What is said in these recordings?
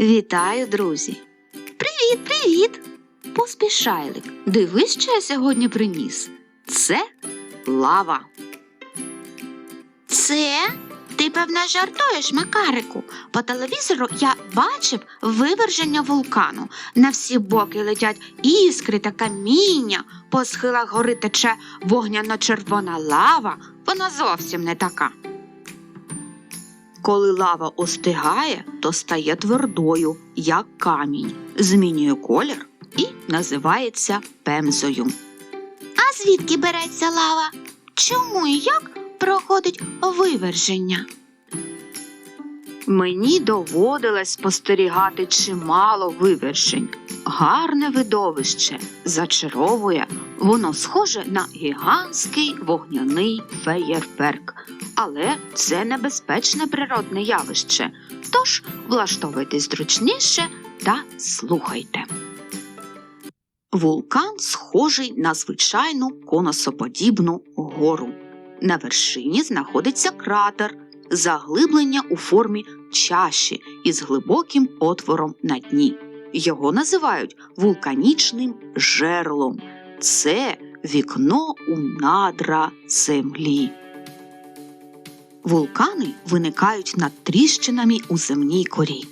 Вітаю, друзі! Привіт, привіт! Поспішайлик, дивись, що я сьогодні приніс. Це лава. Це? Ти, певно, жартуєш, Макарику. По телевізору я бачив виверження вулкану. На всі боки летять іскри та каміння, по схилах гори тече вогняно-червона лава. Вона зовсім не така. Коли лава остигає, то стає твердою, як камінь, змінює колір і називається пемзою. А звідки береться лава? Чому і як проходить виверження? Мені доводилось спостерігати чимало вивержень. Гарне видовище зачаровує, воно схоже на гігантський вогняний феєрверк. Але це небезпечне природне явище. Тож влаштовуйтесь зручніше та слухайте. Вулкан схожий на звичайну конусоподібну гору. На вершині знаходиться кратер, заглиблення у формі чаші із глибоким отвором на дні. Його називають вулканічним жерлом. Це вікно у надра землі. Вулкани виникають над тріщинами у земній корі.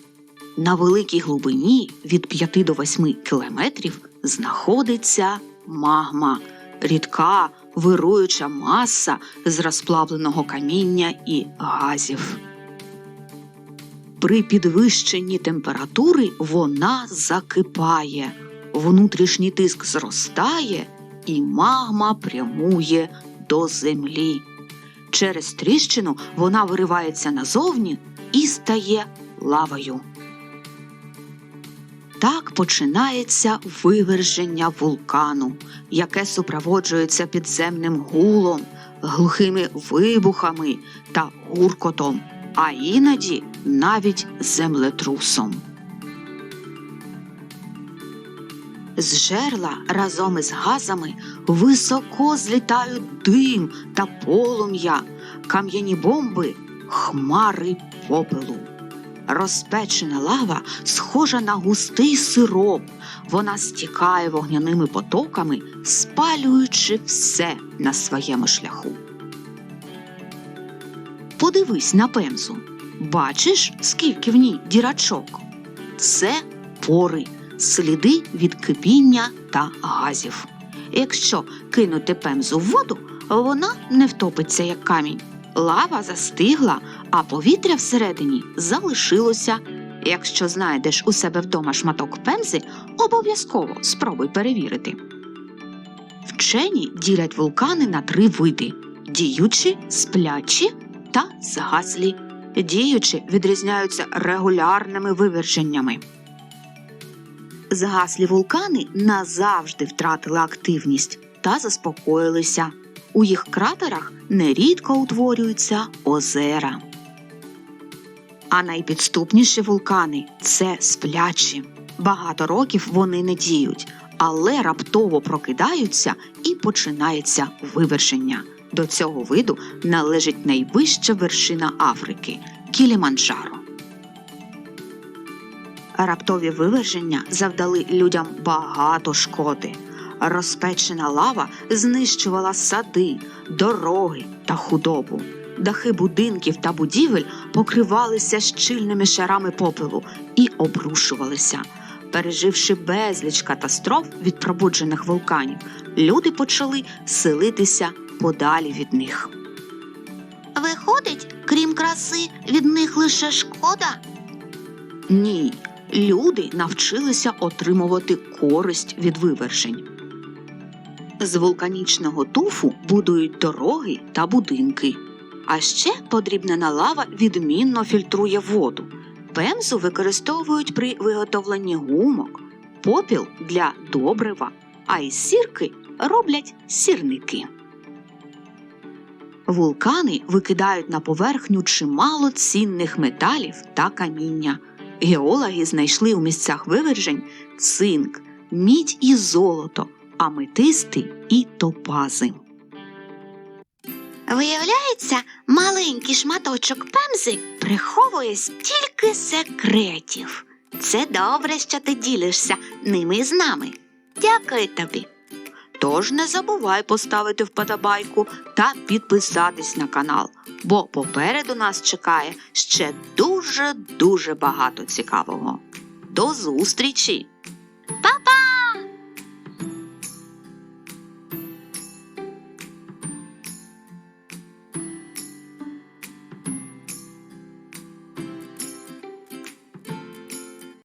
На великій глибині від 5 до 8 кілометрів знаходиться магма, рідка вируюча маса з розплавленого каміння і газів. При підвищенні температури вона закипає, внутрішній тиск зростає, і магма прямує до землі. Через тріщину вона виривається назовні і стає лавою. Так починається виверження вулкану, яке супроводжується підземним гулом, глухими вибухами та гуркотом, а іноді навіть землетрусом. З жерла разом із газами високо злітають дим та полум'я, кам'яні бомби, хмари попелу. Розпечена лава схожа на густий сироп. Вона стікає вогняними потоками, спалюючи все на своєму шляху. Подивись на пемзу. Бачиш, скільки в ній дірачок? Це пори, сліди від кипіння та газів. Якщо кинути пемзу в воду, вона не втопиться як камінь. Лава застигла, а повітря всередині залишилося. Якщо знайдеш у себе вдома шматок пемзи, обов'язково спробуй перевірити. Вчені ділять вулкани на три види: діючі, сплячі та згаслі. Діючі відрізняються регулярними виверженнями. Згаслі вулкани назавжди втратили активність та заспокоїлися. У їх кратерах нерідко утворюються озера. А найпідступніші вулкани це сплячі. Багато років вони не діють, але раптово прокидаються і починається вивершення. До цього виду належить найвища вершина Африки Кіліманджаро. Раптові виверження завдали людям багато шкоди. Розпечена лава знищувала сади, дороги та худобу. Дахи будинків та будівель покривалися щільними шарами попелу і обрушувалися. Переживши безліч катастроф від пробуджених вулканів, люди почали селитися подалі від них. Виходить, крім краси, від них лише шкода? Ні, люди навчилися отримувати користь від вивержень. З вулканічного туфу будують дороги та будинки. А ще подрібнена лава відмінно фільтрує воду. Пемзу використовують при виготовленні гумок, попіл для добрива, а із сірки роблять сірники. Вулкани викидають на поверхню чимало цінних металів та каміння. Геологи знайшли у місцях вивержень цинк, мідь і золото, аметисти і топази. Виявляється, маленький шматочок пемзи приховує стільки секретів. Це добре, що ти ділишся ними з нами. Дякую тобі. Тож не забувай поставити вподобайку та підписатись на канал, бо попереду нас чекає ще дуже дуже багато цікавого. До зустрічі!